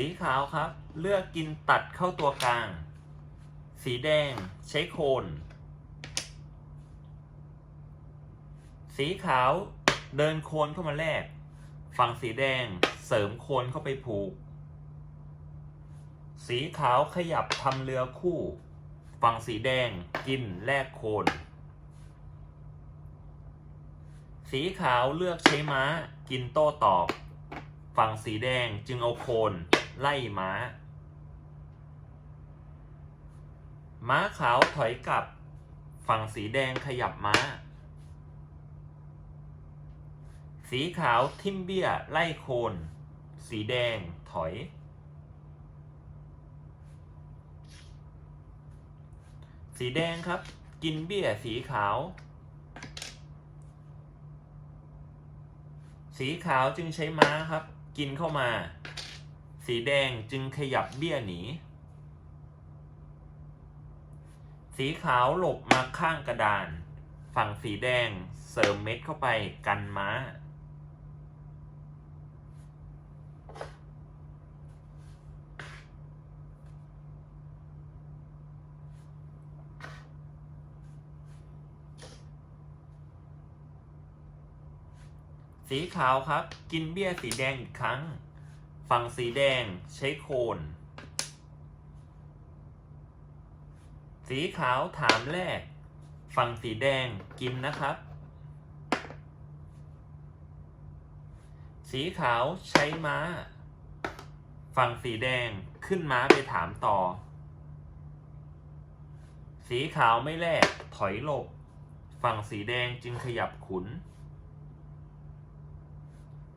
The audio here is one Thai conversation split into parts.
สีขาวครับ เลือกกินตัดเข้าตัวกลาง สีแดงใช้โคน สีขาวเดินโคนเข้ามาแลกฝั่งสีแดงเสริมโคนเข้าไปผูก สีขาวขยับทำเรือคู่ ฝั่งสีแดงกินแลกโคน สีขาวเลือกใช้ม้ากินโต้ตอบ ฝั่งสีแดงจึงเอาโคน ไล่ม้า ม้าขาวถอยกลับ ฝั่งสีแดงขยับม้า สีขาวทิมเบี้ยไล่โคน สีแดงถอย สีแดงครับ กินเบี้ยสีขาว สีขาวจึงใช้ม้าครับ กินเข้ามา สีแดงจึงขยับเบี้ยหนี สีขาวหลบมาข้างกระดาน ฝั่งสีแดงเสริมเม็ดเข้าไปกันม้า สีขาวครับ กินเบี้ยสีแดงอีกครั้ง ฝั่งสีแดงใช้โคน สีขาวถามแรก ฝั่งสีแดงกินนะครับ สีขาวใช้ม้า ฝั่งสีแดงขึ้นม้าไปถามต่อ สีขาวไม่แลกถอยหลบ ฝั่งสีแดงจึงขยับขุน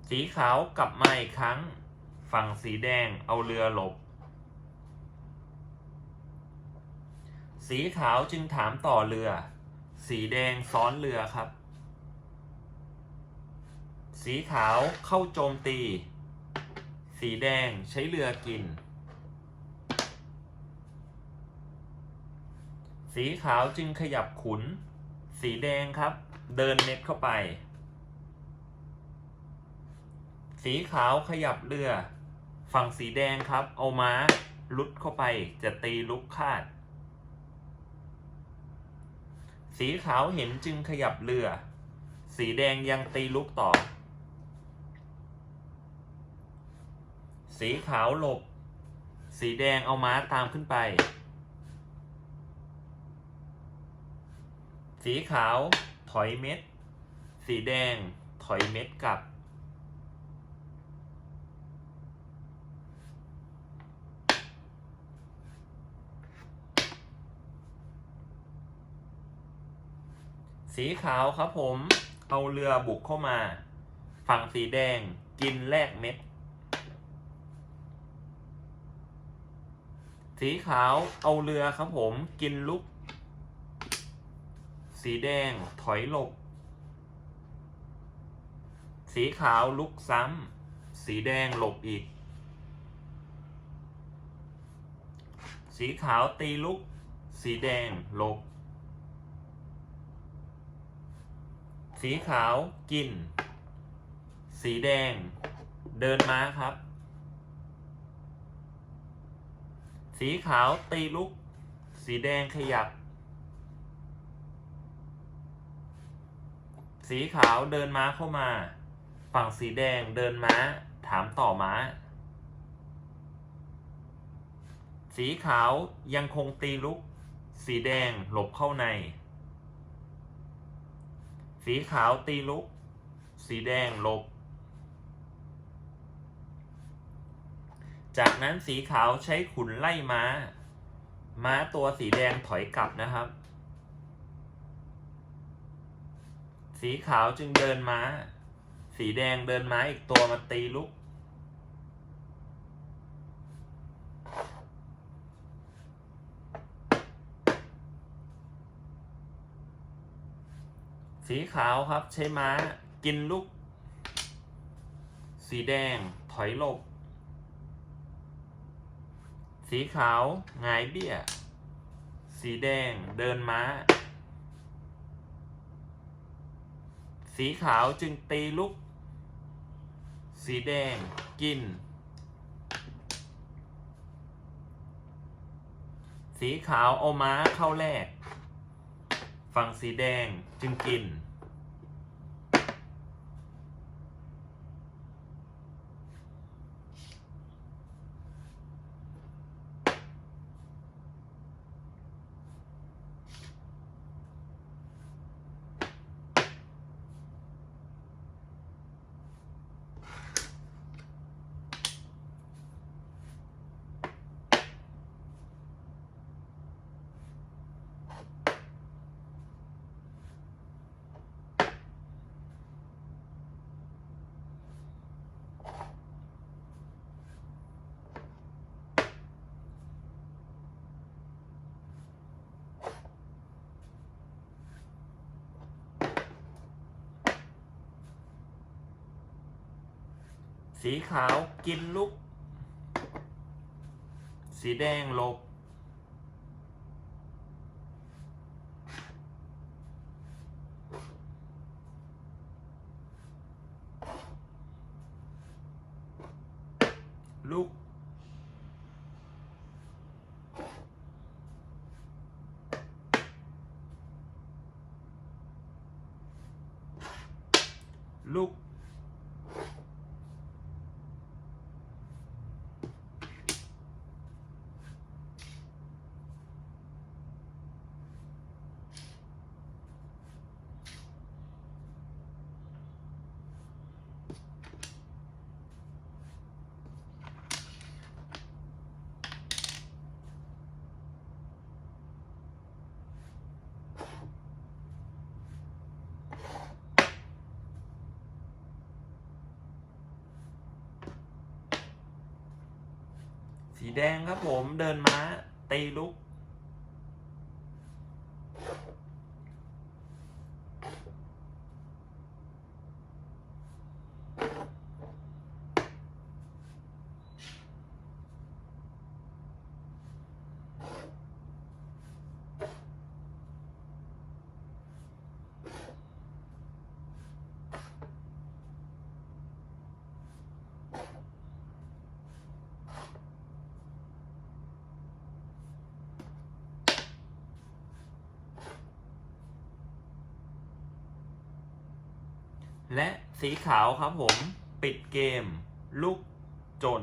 สีขาวกลับมาอีกครั้ง ฝั่งสีแดงเอาเรือหลบ สีขาวจึงถามต่อเรือ สีแดงซ้อนเรือครับ สีขาวเข้าโจมตี สีแดงใช้เรือกิน สีขาวจึงขยับขุน สีแดงครับ เดินเน็ตเข้าไปสีขาวขยับเรือ ฝั่งสีแดงครับ เอาม้าลุดเข้าไปจะตีลุกคาด สีขาวเห็นจึงขยับเรือ สีแดงยังตีลุกต่อ สีขาวหลบ สีแดงเอาม้าตามขึ้นไป สีขาวถอยเม็ด สีแดงถอยเม็ดกลับ สีขาวครับผม เอาเรือบุกเข้ามา ฝั่งสีแดงกินแลกเม็ด สีขาวเอาเรือครับผม กินลุก สีแดงถอยหลบ สีขาวลุกซ้ำ สีแดงหลบอีก สีขาวตีลุก สีแดงหลบ สีขาวกิน สีแดง เดินม้าครับ สีขาวตีลุก สีแดงขยับ สีขาวเดินม้าเข้ามา ฝั่งสีแดงเดินม้า ถามต่อม้า สีขาวยังคงตีลุก สีแดงหลบเข้าใน สีขาวตีลุก สีแดงหลบ จากนั้นสีขาวใช้ขุนไล่ม้า ม้าตัวสีแดงถอยกลับนะครับ สีขาวจึงเดินม้า สีแดงเดินม้าอีกตัวมาตีลุก สีขาวครับใช้ม้ากินลูก สีแดงถอยหลบ สีขาวงายเบี้ย สีแดงเดินม้า สีขาวจึงตีลูก สีแดงกิน สีขาวเอาม้าเข้าแรก ฝั่งสีแดงจึงกิน สีขาวกินลุก สีแดงหลบ ลุก ลุก สีแดงครับผมเดินม้าตีลุก และสีขาวครับผม ปิดเกม ลูกจน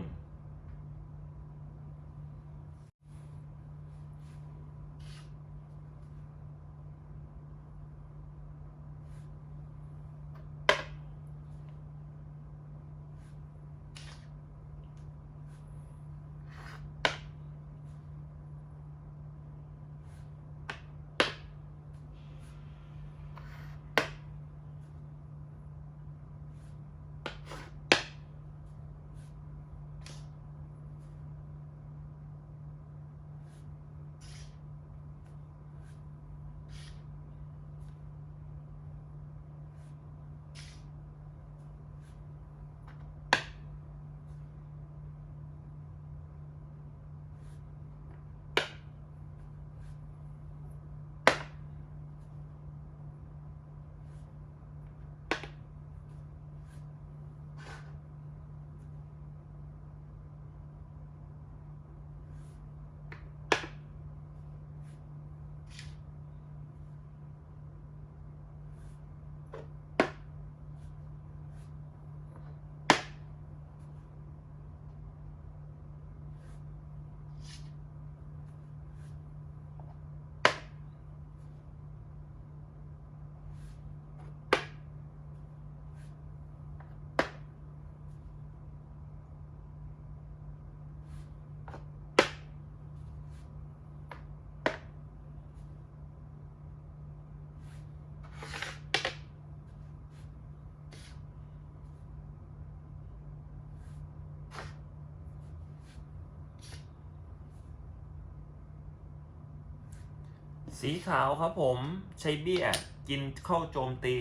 สีขาวครับผมใช้เบี้ยกินเข้าโจมตี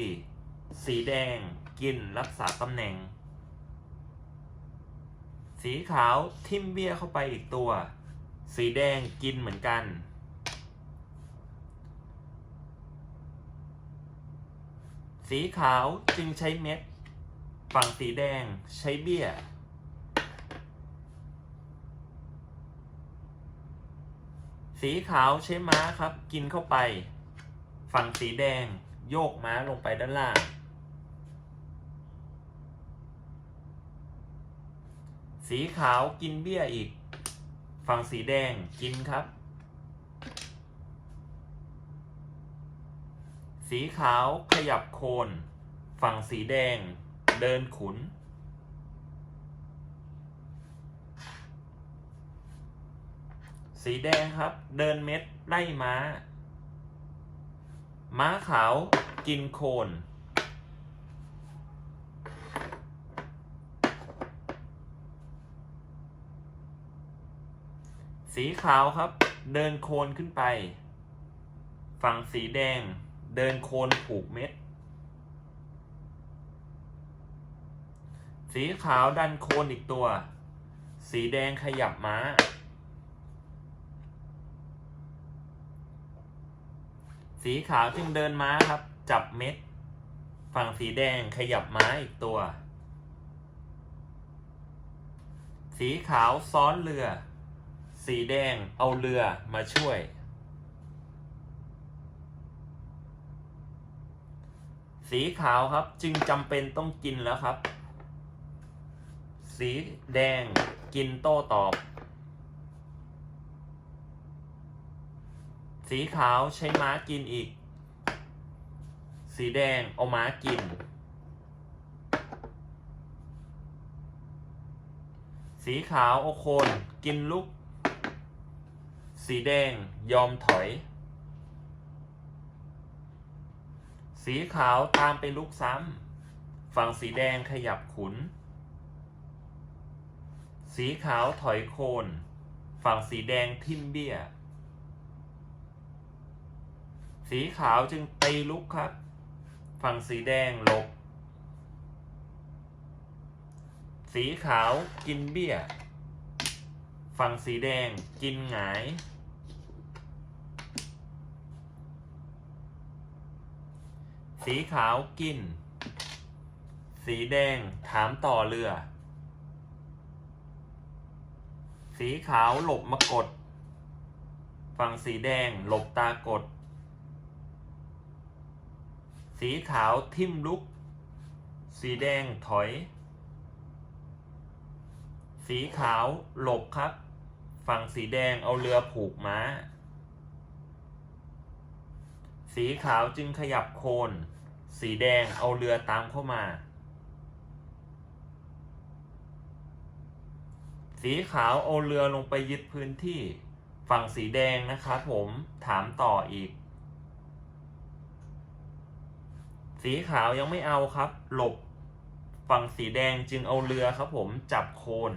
สีแดงกินรักษาตำแหน่ง สีขาวทิ่มเบี้ยเข้าไปอีกตัว สีแดงกินเหมือนกัน สีขาวจึงใช้เม็ด ฝั่งสีแดงใช้เบี้ย สีขาวใช้ม้าครับ กินเข้าไป ฝั่งสีแดง โยกม้าลงไปด้านล่าง สีขาวกินเบี้ยอีก ฝั่งสีแดงกินครับ สีขาวขยับโคน ฝั่งสีแดงเดินขุน สีแดงครับ เดินเม็ดไล่ม้า ม้าขาวกินโคน สีขาวครับ เดินโคนขึ้นไป ฝั่งสีแดง เดินโคนผูกเม็ด สีขาวดันโคนอีกตัว สีแดงขยับม้า สีขาวจึงเดินม้าครับ จับเม็ด ฝั่งสีแดงขยับม้าอีกตัว สีขาวซ้อนเรือ สีแดงเอาเรือมาช่วย สีขาวครับจึงจำเป็นต้องกินแล้วครับ สีแดงกินโต้ตอบ สีขาวใช้ม้ากินอีก สีแดงเอาม้ากิน สีขาวเอาโคนกินลูก สีแดงยอมถอย สีขาวตามไปลุกซ้ำ ฝั่งสีแดงขยับขุน สีขาวถอยโคน ฝั่งสีแดงทิ่มเบี้ย สีขาวจึงตีลุกครับ ฝั่งสีแดงหลบ สีขาวกินเบี้ย ฝั่งสีแดงกินหงาย สีขาวกิน สีแดงถามต่อเรือ สีขาวหลบมากด ฝั่งสีแดงหลบตากด สีขาวทิ่มลุก สีแดงถอย สีขาวหลบครับ ฝั่งสีแดงเอาเรือผูกม้า สีขาวจึงขยับโคน สีแดงเอาเรือตามเข้ามา สีขาวเอาเรือลงไปยึดพื้นที่ ฝั่งสีแดงนะครับผมถามต่ออีก สีขาวยังไม่เอาครับ หลบฝั่งสีแดงจึงเอาเรือครับผมจับโคน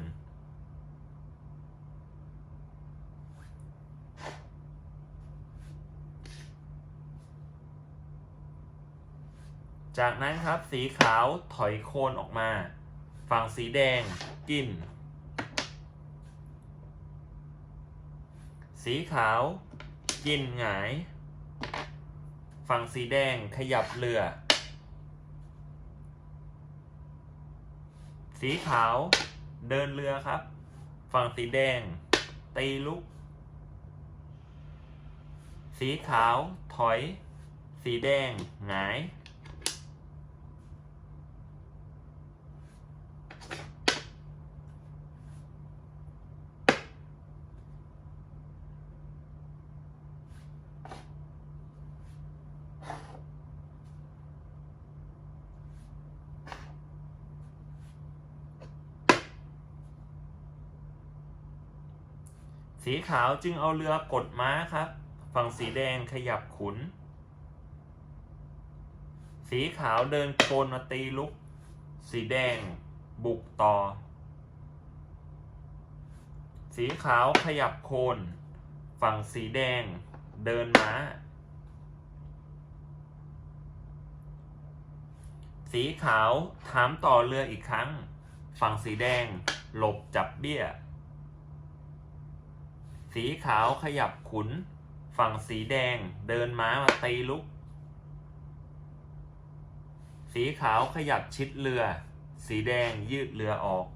จากนั้นครับสีขาวถอยโคนออกมา ฝั่งสีแดงกิน สีขาวกินหงาย ฝั่งสีแดงขยับเรือ สีขาวเดินเรือครับ ฝั่งสีแดง ตีลุก สีขาวถอย สีแดงหงาย สีขาวจึงเอาเรือกดม้าครับ ฝั่งสีแดงขยับขุน สีขาวเดินโคนมาตีลุก สีแดงบุกต่อ สีขาวขยับโคน ฝั่งสีแดงเดินม้า สีขาวถามต่อเรืออีกครั้ง ฝั่งสีแดงหลบจับเบี้ย สีขาวขยับขุน ฝั่งสีแดงเดินม้ามาตีลุก สีขาวขยับชิดเรือ สีแดงยืดเรือออก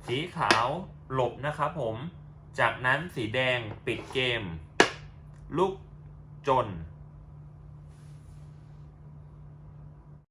ส สีขาวหลบนะครับผม จากนั้นสีแดงปิดเกม ลูกจน